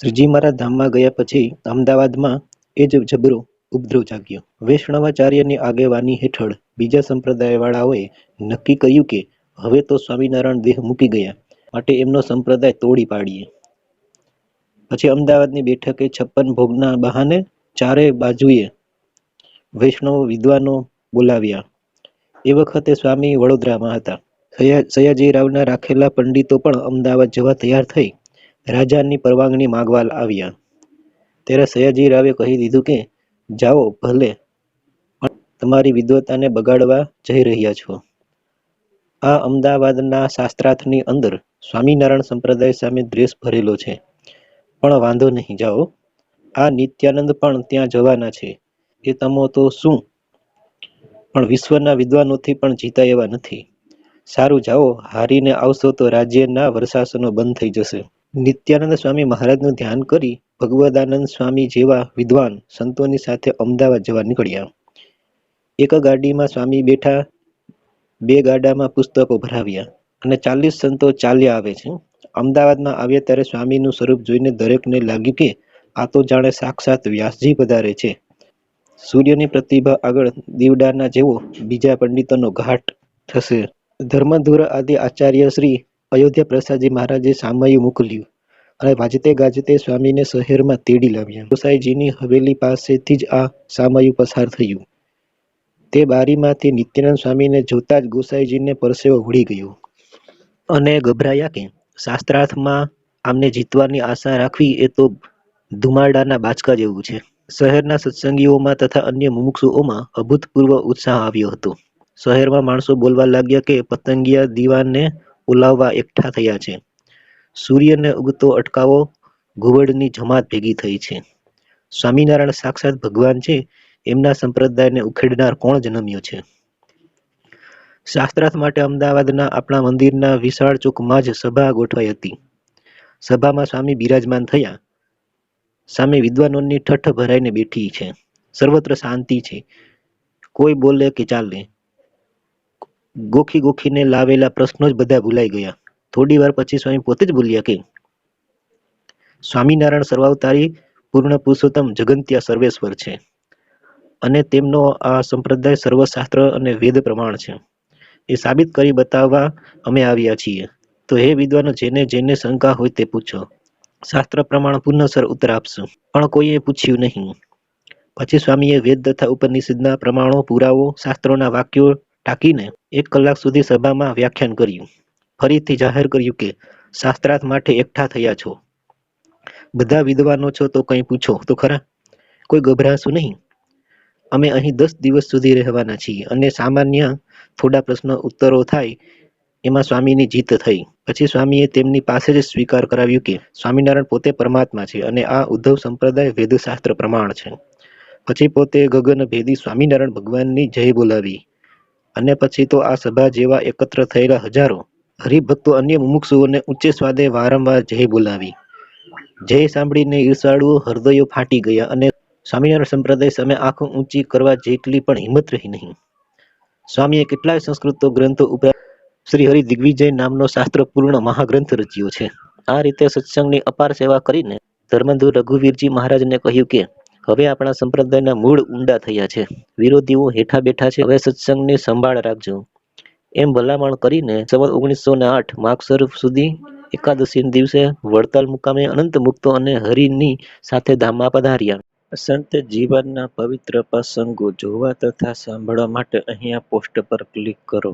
શ્રીજી મારા ધામમાં ગયા પછી અમદાવાદમાં એ જ જબરો ઉપદ્રવ જાગ્યો. વૈષ્ણવાચાર્યની આગેવાની હેઠળ બીજા સંપ્રદાયવાળાઓએ નક્કી કર્યું કે હવે તો સ્વામિનારાયણ દેહ મૂકી ગયા માટે એમનો સંપ્રદાય તોડી પાડીએ. પછી અમદાવાદની બેઠકે છપ્પન ભોગના બહાને ચારે બાજુએ વૈષ્ણવ વિદ્વાનો બોલાવ્યા. એ વખતે સ્વામી વડોદરામાં હતા. સયાજી સયાજીરાવના રાખેલા પંડિતો પણ અમદાવાદ જવા તૈયાર થઈ. રાજાની પરવાનગી માગવા આવ્યા. ત્યારે સયાજીરાવે કહી દીધું કે, જાઓ, ભલે, પણ તમારી વિદ્વતાને બગાડવા જઈ રહ્યા છો. આ અમદાવાદના શાસ્ત્રાર્થની અંદર સ્વામિનારાયણ સંપ્રદાય સામે દ્વેષ ભરેલો છે. પણ વાંધો નહીં, જાઓ. આ નિત્યાનંદ પણ ત્યાં જવાના છે. એ તમો તો શું? પણ વિશ્વના વિદ્વાનોથી પણ જીતા એવા નથી. સારું, જાઓ. હારીને આવશો તો રાજ્યના વર્ષાસનો બંધ થઈ જશે. નિત્યાનંદ સ્વામી મહારાજનું ધ્યાન કરી ભગવદાનંદ સ્વામી જેવા વિદ્વાન સંતોની સાથે અમદાવાદ જવા નીકળ્યા. એક ગાડીમાં સ્વામી બેઠા, બે ગાડામાં પુસ્તકો ભરાવ્યા અને ચાલીસ સંતો ચાલ્યા આવે છે. અમદાવાદમાં આવ્યા ત્યારે સ્વામીનું સ્વરૂપ જોઈને દરેકને લાગ્યું કે આ તો જાણે સાક્ષાત વ્યાસજી પધારે છે. સૂર્યની પ્રતિભા આગળ દીવડાના જેવો બીજા પંડિતોનો ઘાટ થશે. ધર્મધુર આદિ આચાર્ય શ્રી અયોધ્યા પ્રસાદજી મહારાજે સામયું મોકલ્યું અને વાજતે ગાજતે સ્વામીને શહેરમાં તેડી લાવ્યા. ગોસાઈજીની હવેલી પાસેથી જ આ સામયું પસાર થયું. તે બારીમાંથી નિત્યાનંદ સ્વામીને જોતા જ ગોસાઈજીને પરસેવો ઉડી ગયો. અને ગભરાયા કે શાસ્ત્રાર્થમાં આમને જીતવાની આશા રાખવી એ તો ધુમાડાના બાચકા જેવું છે. શહેરના સત્સંગીઓમાં તથા અન્ય મુમુક્ષુઓમાં અભૂતપૂર્વ ઉત્સાહ આવ્યો હતો. શહેરમાં માણસો બોલવા લાગ્યા કે પતંગિયા દીવાને ઉલાવવા એકઠા થયા છે. સૂર્યને ઉગતો અટકાવો ઘુવડની જમાત ભેગી થઈ છે. સ્વામિનારાયણ સાક્ષાત ભગવાન છે, એમના સંપ્રદાયને ઉખેડનાર કોણ જન્મ્યો છે? શાસ્ત્રાર્થ માટે અમદાવાદના આપણા મંદિરના વિશાળ ચોકમાં જ સભા ગોઠવાઈ હતી. સભામાં સ્વામી બિરાજમાન થયા. સામે વિદ્વાનોની ઠઠ ભરાઈને બેઠી છે. સર્વત્ર શાંતિ છે. કોઈ બોલે કે ચાલે. ગોખી ગોખીને લાવેલા પ્રશ્નો જ બધા ભૂલાઈ ગયા. થોડી વાર પછી સ્વામી પોતે જ બોલ્યા કે, સ્વામિનારાયણ સર્વાવતારી પૂર્ણ પુરુષોત્તમ જગંત્યા સર્વેશ્વર છે અને તેમનો આ સંપ્રદાય સર્વશાસ્ત્ર અને વેદ પ્રમાણ છે. એ સાબિત કરી બતાવવા અમે આવ્યા છીએ. તો હે વિદ્વાનો, જેને જેને શંકા હોય તે પૂછો. શાસ્ત્ર પ્રમાણ પુનઃસર ઉત્તર આપશું. પણ કોઈએ પૂછ્યું નહીં. પછી સ્વામીએ વેદ તથા ઉપનિષદના પ્રમાણો, પુરાવો, શાસ્ત્રોના વાક્યો ટાંકીને એક કલાક સુધી સભામાં વ્યાખ્યાન કર્યું. ફરીથી જાહેર કર્યું કે, શાસ્ત્રાર્થ માટે એકઠા થયા છો. બધા વિદ્વાનો છો તો કંઈ પૂછો, તો ખરા? કોઈ ગભરાશું નહીં? અમે અહીં દસ દિવસ સુધી રહેવાના છીએ અને સામાન્ય થોડા પ્રશ્ન ઉત્તરો થાય એમાં સ્વામીની જીત થઈ. પછી સ્વામીએ તેમની પાસે જ સ્વીકાર કરાવ્યું કે, સ્વામિનારાયણ પોતે પરમાત્મા છે અને આ ઉદ્ધવ સંપ્રદાય વેદશાસ્ત્ર પ્રમાણ છે. પછી પોતે ગગન ભેદી સ્વામિનારાયણ ભગવાનની જય બોલાવી. અને પછી તો આ સભા જેવા એકત્ર થયેલા હજારો હરિભક્તો અન્ય મુમુક્ષુઓને ઊંચે સ્વાદે વારંવાર જય બોલાવી. જય સાંભળીને ઈર્ષાળુઓ હૃદયો ફાટી ગયા અને સ્વામિનારાયણ સંપ્રદાય સામે આંખો ઊંચી કરવા જેટલી પણ હિંમત રહી નહીં. સ્વામીએ કેટલાય સંસ્કૃતો ગ્રંથો ઉપરાંત શ્રી હરિ દિગ્વિજય નામનો શાસ્ત્રપૂર્ણ મહાગ્રંથ રચ્યો છે. આ રીતે સત્સંગની અપાર સેવા કરીને ધર્મધુ રઘુવીરજી મહારાજને કહ્યું કે હવે આપણા સંપ્રદાયના મૂળ ઊંડા થયા છે. વિરોધીઓ હેઠા બેઠા છે. હવે સત્સંગની સંભાળ રાખજો. એમ ભલામણ કરીને સંવત ઓગણીસો ને આઠ માગસર સુધી એકાદશી દિવસે વડતાલ મુકામે અનંત મુક્તો અને હરિની સાથે ધામમાં પધાર્યા સંત જીવનના પવિત્ર પ્રસંગો જોવા તથા સાંભળવા માટે અહીંયા પોસ્ટ પર ક્લિક કરો.